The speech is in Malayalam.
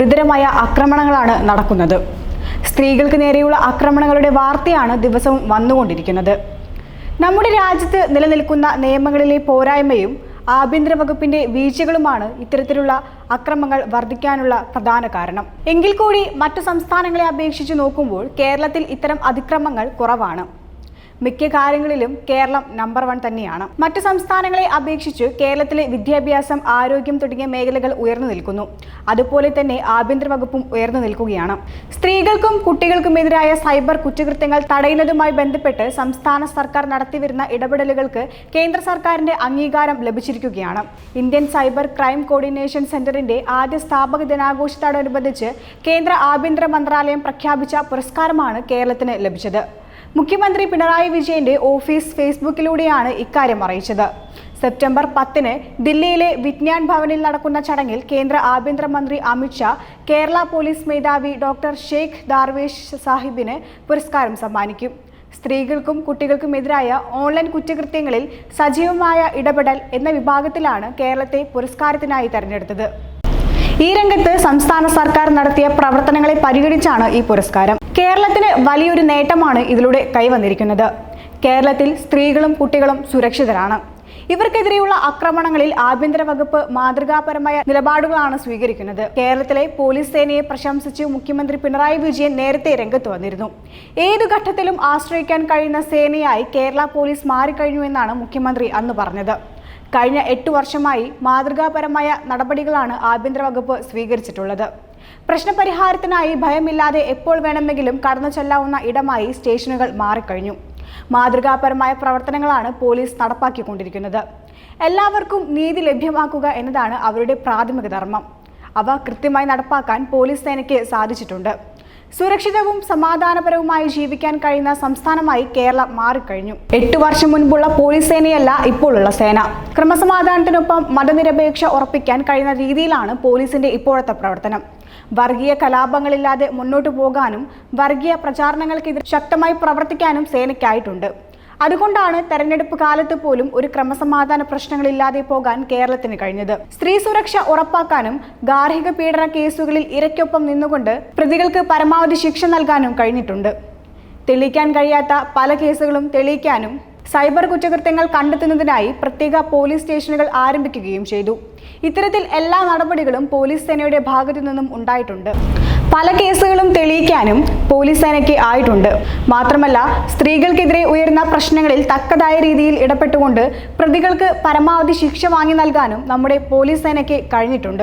ഗുരുതരമായ ആക്രമണങ്ങളാണ് നടക്കുന്നത്. സ്ത്രീകൾക്ക് നേരെയുള്ള ആക്രമണങ്ങളുടെ വാർത്തയാണ് ദിവസവും വന്നുകൊണ്ടിരിക്കുന്നത്. നമ്മുടെ രാജ്യത്ത് നിലനിൽക്കുന്ന നിയമങ്ങളിലെ പോരായ്മയും ആഭ്യന്തര വകുപ്പിന്റെ വീഴ്ചകളുമാണ് ഇത്തരത്തിലുള്ള അക്രമങ്ങൾ വർദ്ധിക്കാനുള്ള പ്രധാന കാരണം. എങ്കിൽ കൂടി മറ്റു സംസ്ഥാനങ്ങളെ അപേക്ഷിച്ച് നോക്കുമ്പോൾ കേരളത്തിൽ ഇത്തരം അതിക്രമങ്ങൾ കുറവാണ്. മിക്ക കാര്യങ്ങളിലും കേരളം നമ്പർ വൺ തന്നെയാണ്. മറ്റു സംസ്ഥാനങ്ങളെ അപേക്ഷിച്ച് കേരളത്തിലെ വിദ്യാഭ്യാസം ആരോഗ്യം തുടങ്ങിയ മേഖലകൾ ഉയർന്നു നിൽക്കുന്നു. അതുപോലെ തന്നെ ആഭ്യന്തര വകുപ്പും ഉയർന്നു നിൽക്കുകയാണ്. സ്ത്രീകൾക്കും കുട്ടികൾക്കുമെതിരായ സൈബർ കുറ്റകൃത്യങ്ങൾ തടയുന്നതുമായി ബന്ധപ്പെട്ട് സംസ്ഥാന സർക്കാർ നടത്തിവരുന്ന ഇടപെടലുകൾക്ക് കേന്ദ്ര സർക്കാരിന്റെ അംഗീകാരം ലഭിച്ചിരിക്കുകയാണ്. ഇന്ത്യൻ സൈബർ ക്രൈം കോർഡിനേഷൻ സെന്ററിന്റെ ആദ്യ സ്ഥാപക ദിനാഘോഷത്തോടനുബന്ധിച്ച് കേന്ദ്ര ആഭ്യന്തര മന്ത്രാലയം പ്രഖ്യാപിച്ച പുരസ്കാരമാണ് കേരളത്തിന് ലഭിച്ചത്. മുഖ്യമന്ത്രി പിണറായി വിജയന്റെ ഓഫീസ് ഫേസ്ബുക്കിലൂടെയാണ് ഇക്കാര്യം അറിയിച്ചത്. സെപ്റ്റംബർ പത്തിന് ദില്ലിയിലെ വിജ്ഞാൻ ഭവനിൽ നടക്കുന്ന ചടങ്ങിൽ കേന്ദ്ര ആഭ്യന്തരമന്ത്രി അമിത്ഷാ കേരള പോലീസ് മേധാവി ഡോക്ടർ ഷെയ്ഖ് ദാർവേഷ് സാഹിബിന് പുരസ്കാരം സമ്മാനിക്കും. സ്ത്രീകൾക്കും കുട്ടികൾക്കുമെതിരായ ഓൺലൈൻ കുറ്റകൃത്യങ്ങളിൽ സജീവമായ ഇടപെടൽ എന്ന വിഭാഗത്തിലാണ് കേരളത്തെ പുരസ്കാരത്തിനായി തെരഞ്ഞെടുത്തത്. ഈ രംഗത്ത് സംസ്ഥാന സർക്കാർ നടത്തിയ പ്രവർത്തനങ്ങളെ പരിഗണിച്ചാണ് ഈ പുരസ്കാരം. കേരളത്തിന് വലിയൊരു നേട്ടമാണ് ഇതിലൂടെ കൈവന്നിരിക്കുന്നത്. കേരളത്തിൽ സ്ത്രീകളും കുട്ടികളും സുരക്ഷിതരാണ്. ഇവർക്കെതിരെയുള്ള ആക്രമണങ്ങളിൽ ആഭ്യന്തര വകുപ്പ് മാതൃകാപരമായ നിലപാടുകളാണ് സ്വീകരിക്കുന്നത്. കേരളത്തിലെ പോലീസ് സേനയെ പ്രശംസിച്ച് മുഖ്യമന്ത്രി പിണറായി വിജയൻ നേരത്തെ രംഗത്ത് വന്നിരുന്നു. ഏതു ഘട്ടത്തിലും ആശ്രയിക്കാൻ കഴിയുന്ന സേനയായി കേരള പോലീസ് മാറിക്കഴിഞ്ഞുവെന്നാണ് മുഖ്യമന്ത്രി അന്ന് പറഞ്ഞത്. കഴിഞ്ഞ എട്ട് വർഷമായി മാതൃകാപരമായ നടപടികളാണ് ആഭ്യന്തര വകുപ്പ് സ്വീകരിച്ചിട്ടുള്ളത്. പ്രശ്നപരിഹാരത്തിനായി ഭയമില്ലാതെ എപ്പോൾ വേണമെങ്കിലും കടന്നു ചെല്ലാവുന്ന ഇടമായി സ്റ്റേഷനുകൾ മാറിക്കഴിഞ്ഞു. മാതൃകാപരമായ പ്രവർത്തനങ്ങളാണ് പോലീസ് നടപ്പാക്കിക്കൊണ്ടിരിക്കുന്നത്. എല്ലാവർക്കും നീതി ലഭ്യമാക്കുക എന്നതാണ് അവരുടെ പ്രാഥമിക ധർമ്മം. അവ കൃത്യമായി നടപ്പാക്കാൻ പോലീസ് സേനയ്ക്ക് സാധിച്ചിട്ടുണ്ട്. സുരക്ഷിതവും സമാധാനപരവുമായി ജീവിക്കാൻ കഴിയുന്ന സംസ്ഥാനമായി കേരളം മാറിക്കഴിഞ്ഞു. എട്ടു വർഷം മുൻപുള്ള പോലീസ് സേനയല്ല ഇപ്പോഴുള്ള സേന. ക്രമസമാധാനത്തിനൊപ്പം മതനിരപേക്ഷ ഉറപ്പിക്കാൻ കഴിയുന്ന രീതിയിലാണ് പോലീസിന്റെ ഇപ്പോഴത്തെ പ്രവർത്തനം. വർഗീയ കലാപങ്ങളില്ലാതെ മുന്നോട്ടു പോകാനും വർഗീയ പ്രചാരണങ്ങൾക്കെതിരെ ശക്തമായി പ്രവർത്തിക്കാനും സേനയ്ക്കായിട്ടുണ്ട്. അതുകൊണ്ടാണ് തെരഞ്ഞെടുപ്പ് കാലത്ത് പോലും ഒരു ക്രമസമാധാന പ്രശ്നങ്ങളില്ലാതെ പോകാൻ കേരളത്തിന് കഴിഞ്ഞത്. സ്ത്രീ സുരക്ഷ ഉറപ്പാക്കാനും ഗാർഹിക പീഡന കേസുകളിൽ ഇരയ്ക്കൊപ്പം നിന്നുകൊണ്ട് പ്രതികൾക്ക് പരമാവധി ശിക്ഷ നൽകാനും കഴിഞ്ഞിട്ടുണ്ട്. തെളിയിക്കാൻ കഴിയാത്ത പല കേസുകളും തെളിയിക്കാനും സൈബർ കുറ്റകൃത്യങ്ങൾ കണ്ടെത്തുന്നതിനായി പ്രത്യേക പോലീസ് സ്റ്റേഷനുകൾ ആരംഭിക്കുകയും ചെയ്തു. ഇത്തരത്തിൽ എല്ലാ നടപടികളും പോലീസ് സേനയുടെ ഭാഗത്തു നിന്നും ഉണ്ടായിട്ടുണ്ട്. പല കേസുകളും തെളിയിക്കാനും പോലീസ് സേനയ്ക്ക് ആയിട്ടുണ്ട്. മാത്രമല്ല സ്ത്രീകൾക്കെതിരെ ഉയർന്ന പ്രശ്നങ്ങളിൽ തക്കതായ രീതിയിൽ ഇടപെട്ടുകൊണ്ട് പ്രതികൾക്ക് പരമാവധി ശിക്ഷ വാങ്ങി നൽകാനും നമ്മുടെ പോലീസ് സേനയ്ക്ക് കഴിഞ്ഞിട്ടുണ്ട്.